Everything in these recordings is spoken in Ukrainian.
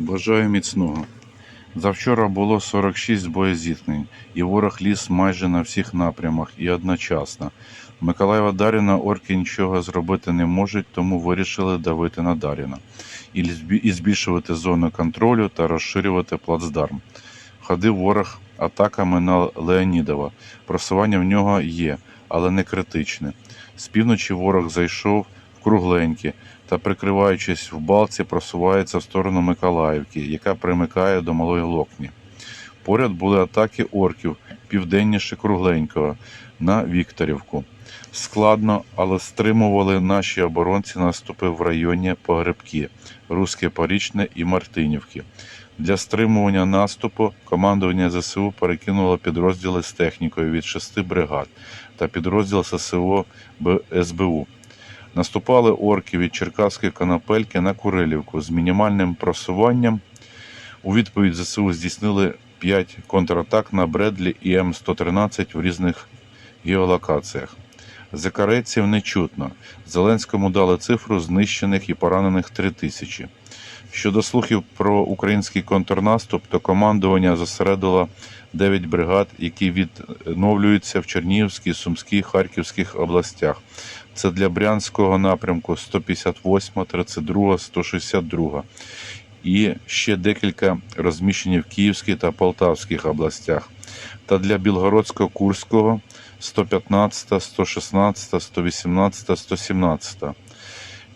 Бажаю міцного. Завчора було 46 боєзіткнень, і ворог ліз майже на всіх напрямах і одночасно. Миколаєва Даріна орки нічого зробити не можуть, тому вирішили давити на Даріна і збільшувати зону контролю та розширювати плацдарм. Ходив ворог атаками на Леонідова. Просування в нього є, але не критичне. З півночі ворог зайшов кругленькі та, прикриваючись в балці, просувається в сторону Миколаївки, яка примикає до Малої Локні. Поряд були атаки орків південніше кругленького на Вікторівку. Складно, але стримували наші оборонці наступи в районі Погребки, Руське Порічне і Мартинівки. Для стримування наступу командування ЗСУ перекинуло підрозділи з технікою від шести бригад та підрозділ ССО СБУ. Наступали орки від Черкаської Конопельки на Курилівку з мінімальним просуванням. У відповідь ЗСУ здійснили 5 контратак на Бредлі і М113 в різних геолокаціях. Закареців не чутно. Зеленському дали цифру знищених і поранених 3 тисячі. Щодо слухів про український контрнаступ, то командування зосередило 9 бригад, які відновлюються в Чернігівській, Сумській, Харківських областях. Це для Брянського напрямку 158, 32, 162. І ще декілька розміщені в Київській та Полтавських областях. Та для Білгородського, Курського 115, 116, 118, 117.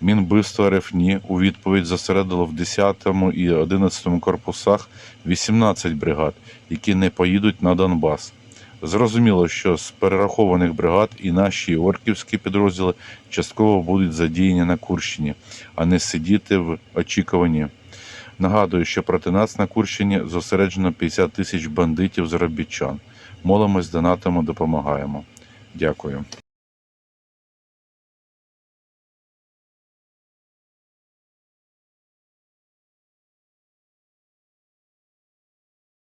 Мінбивство РФНІ у відповідь зосередило в 10 і 11 корпусах 18 бригад, які не поїдуть на Донбас. Зрозуміло, що з перерахованих бригад і наші орківські підрозділи частково будуть задіяні на Курщині, а не сидіти в очікуванні. Нагадую, що проти нас на Курщині зосереджено 50 тисяч бандитів заробітчан. Молимось, донатимо, допомагаємо. Дякую.